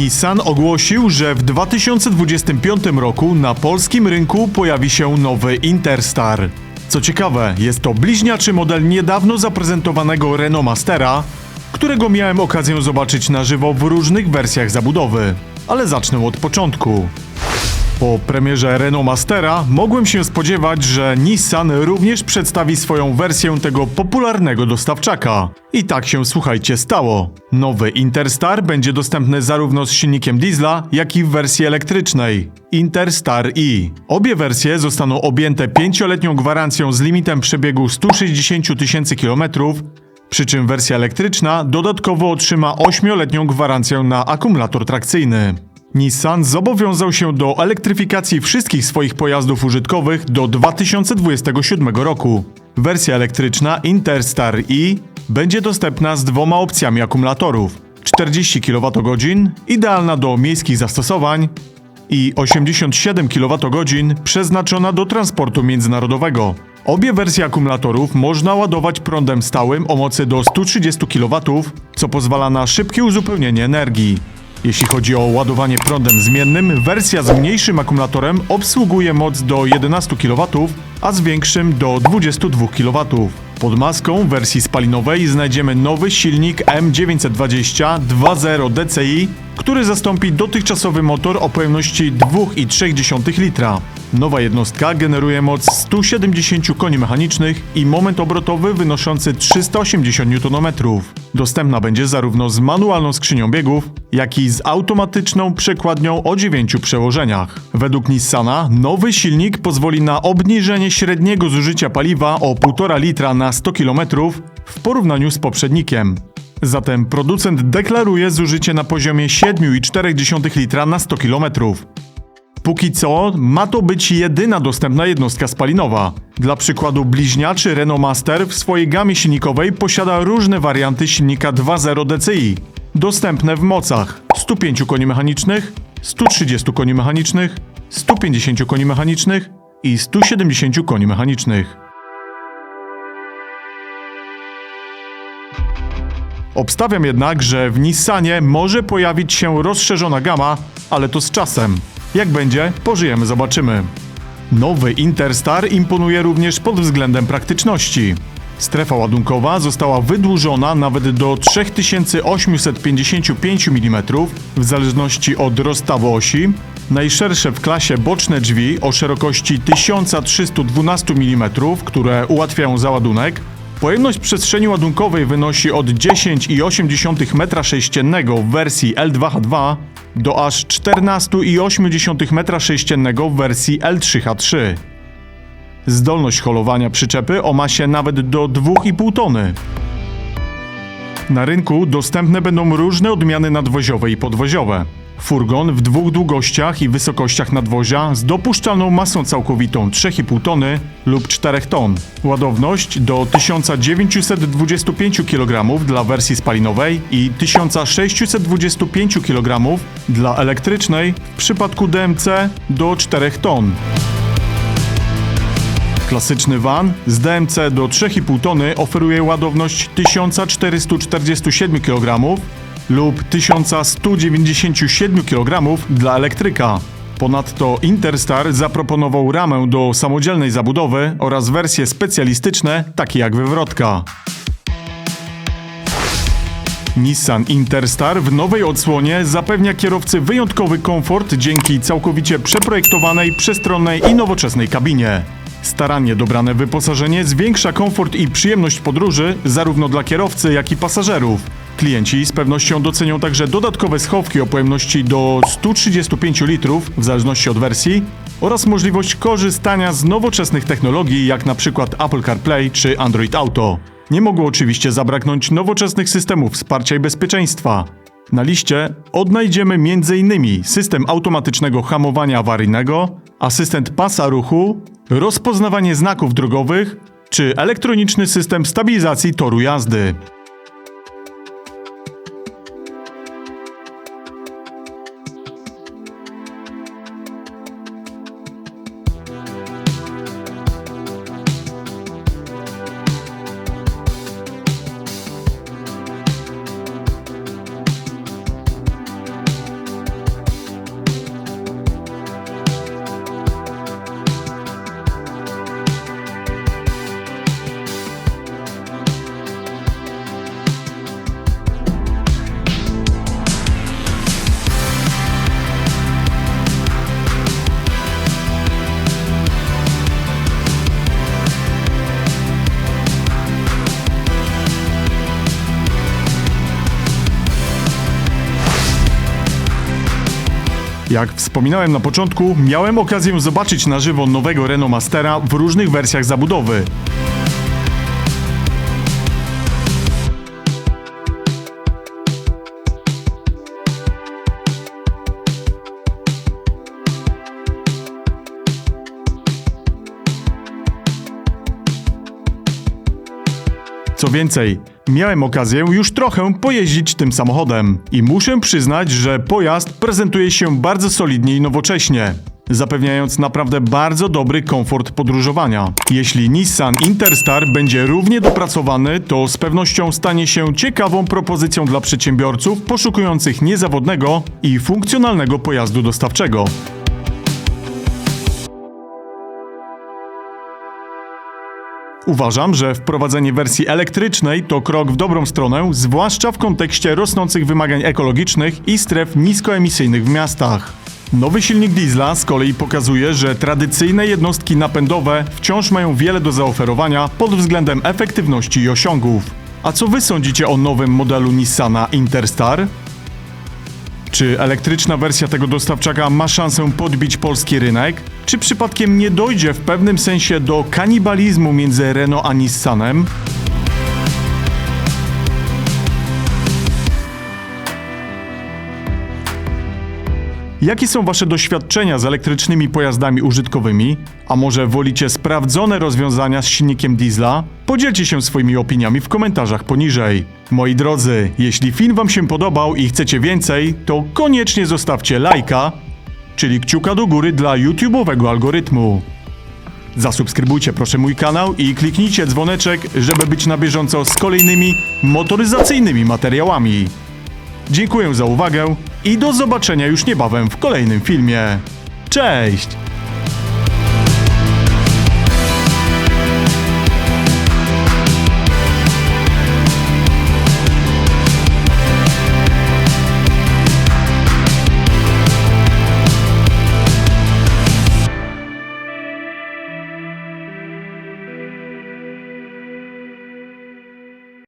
Nissan ogłosił, że w 2025 roku na polskim rynku pojawi się nowy Interstar. Co ciekawe, jest to bliźniaczy model niedawno zaprezentowanego Renault Mastera, którego miałem okazję zobaczyć na żywo w różnych wersjach zabudowy. Ale zacznę od początku. Po premierze Renault Mastera mogłem się spodziewać, że Nissan również przedstawi swoją wersję tego popularnego dostawczaka. I tak się słuchajcie stało. Nowy Interstar będzie dostępny zarówno z silnikiem diesla, jak i w wersji elektrycznej. Interstar E. Obie wersje zostaną objęte 5-letnią gwarancją z limitem przebiegu 160 tysięcy kilometrów, przy czym wersja elektryczna dodatkowo otrzyma 8-letnią gwarancję na akumulator trakcyjny. Nissan zobowiązał się do elektryfikacji wszystkich swoich pojazdów użytkowych do 2027 roku. Wersja elektryczna Interstar E będzie dostępna z dwoma opcjami akumulatorów: 40 kWh, idealna do miejskich zastosowań, i 87 kWh przeznaczona do transportu międzynarodowego. Obie wersje akumulatorów można ładować prądem stałym o mocy do 130 kW, co pozwala na szybkie uzupełnienie energii. Jeśli chodzi o ładowanie prądem zmiennym, wersja z mniejszym akumulatorem obsługuje moc do 11 kW, a z większym do 22 kW. Pod maską wersji spalinowej znajdziemy nowy silnik M920 2.0 DCI, który zastąpi dotychczasowy motor o pojemności 2,3 litra. Nowa jednostka generuje moc 170 koni mechanicznych i moment obrotowy wynoszący 380 Nm. Dostępna będzie zarówno z manualną skrzynią biegów, jak i z automatyczną przekładnią o 9 przełożeniach. Według Nissana nowy silnik pozwoli na średniego zużycia paliwa o 1,5 litra na 100 km w porównaniu z poprzednikiem. Zatem producent deklaruje zużycie na poziomie 7,4 litra na 100 km. Póki co ma to być jedyna dostępna jednostka spalinowa. Dla przykładu bliźniaczy Renault Master w swojej gamie silnikowej posiada różne warianty silnika 2.0 DCI, dostępne w mocach 105 koni mechanicznych, 130 koni mechanicznych, 150 koni mechanicznych i 170 koni mechanicznych. Obstawiam jednak, że w Nissanie może pojawić się rozszerzona gama, ale to z czasem. Jak będzie, pożyjemy, zobaczymy. Nowy Interstar imponuje również pod względem praktyczności. Strefa ładunkowa została wydłużona nawet do 3855 mm w zależności od rozstawu osi. Najszersze w klasie boczne drzwi o szerokości 1312 mm, które ułatwiają załadunek, Pojemność przestrzeni ładunkowej wynosi od 10,8 m3 w wersji L2H2 do aż 14,8 m3 w wersji L3H3. Zdolność holowania przyczepy o masie nawet do 2,5 tony. Na rynku dostępne będą różne odmiany nadwoziowe i podwoziowe. Furgon w dwóch długościach i wysokościach nadwozia z dopuszczalną masą całkowitą 3,5 tony lub 4 ton. Ładowność do 1925 kg dla wersji spalinowej i 1625 kg dla elektrycznej w przypadku DMC do 4 ton. Klasyczny van z DMC do 3,5 tony oferuje ładowność 1447 kg lub 1197 kg dla elektryka. Ponadto Interstar zaproponował ramę do samodzielnej zabudowy oraz wersje specjalistyczne, takie jak wywrotka. Nissan Interstar w nowej odsłonie zapewnia kierowcy wyjątkowy komfort dzięki całkowicie przeprojektowanej, przestronnej i nowoczesnej kabinie. Starannie dobrane wyposażenie zwiększa komfort i przyjemność podróży zarówno dla kierowcy, jak i pasażerów. Klienci z pewnością docenią także dodatkowe schowki o pojemności do 135 litrów w zależności od wersji oraz możliwość korzystania z nowoczesnych technologii jak na przykład Apple CarPlay czy Android Auto. Nie mogło oczywiście zabraknąć nowoczesnych systemów wsparcia i bezpieczeństwa. Na liście odnajdziemy m.in. system automatycznego hamowania awaryjnego, asystent pasa ruchu, rozpoznawanie znaków drogowych czy elektroniczny system stabilizacji toru jazdy. Jak wspominałem na początku, miałem okazję zobaczyć na żywo nowego Renault Mastera w różnych wersjach zabudowy. Co więcej, miałem okazję już trochę pojeździć tym samochodem i muszę przyznać, że pojazd prezentuje się bardzo solidnie i nowocześnie, zapewniając naprawdę bardzo dobry komfort podróżowania. Jeśli Nissan Interstar będzie równie dopracowany, to z pewnością stanie się ciekawą propozycją dla przedsiębiorców poszukujących niezawodnego i funkcjonalnego pojazdu dostawczego. Uważam, że wprowadzenie wersji elektrycznej to krok w dobrą stronę, zwłaszcza w kontekście rosnących wymagań ekologicznych i stref niskoemisyjnych w miastach. Nowy silnik diesla z kolei pokazuje, że tradycyjne jednostki napędowe wciąż mają wiele do zaoferowania pod względem efektywności i osiągów. A co wy sądzicie o nowym modelu Nissana Interstar? Czy elektryczna wersja tego dostawczaka ma szansę podbić polski rynek? Czy przypadkiem nie dojdzie w pewnym sensie do kanibalizmu między Renault a Nissanem? Jakie są Wasze doświadczenia z elektrycznymi pojazdami użytkowymi? A może wolicie sprawdzone rozwiązania z silnikiem diesla? Podzielcie się swoimi opiniami w komentarzach poniżej. Moi drodzy, jeśli film Wam się podobał i chcecie więcej, to koniecznie zostawcie lajka, czyli kciuka do góry dla YouTube'owego algorytmu. Zasubskrybujcie proszę mój kanał i kliknijcie dzwoneczek, żeby być na bieżąco z kolejnymi motoryzacyjnymi materiałami. Dziękuję za uwagę i do zobaczenia już niebawem w kolejnym filmie. Cześć!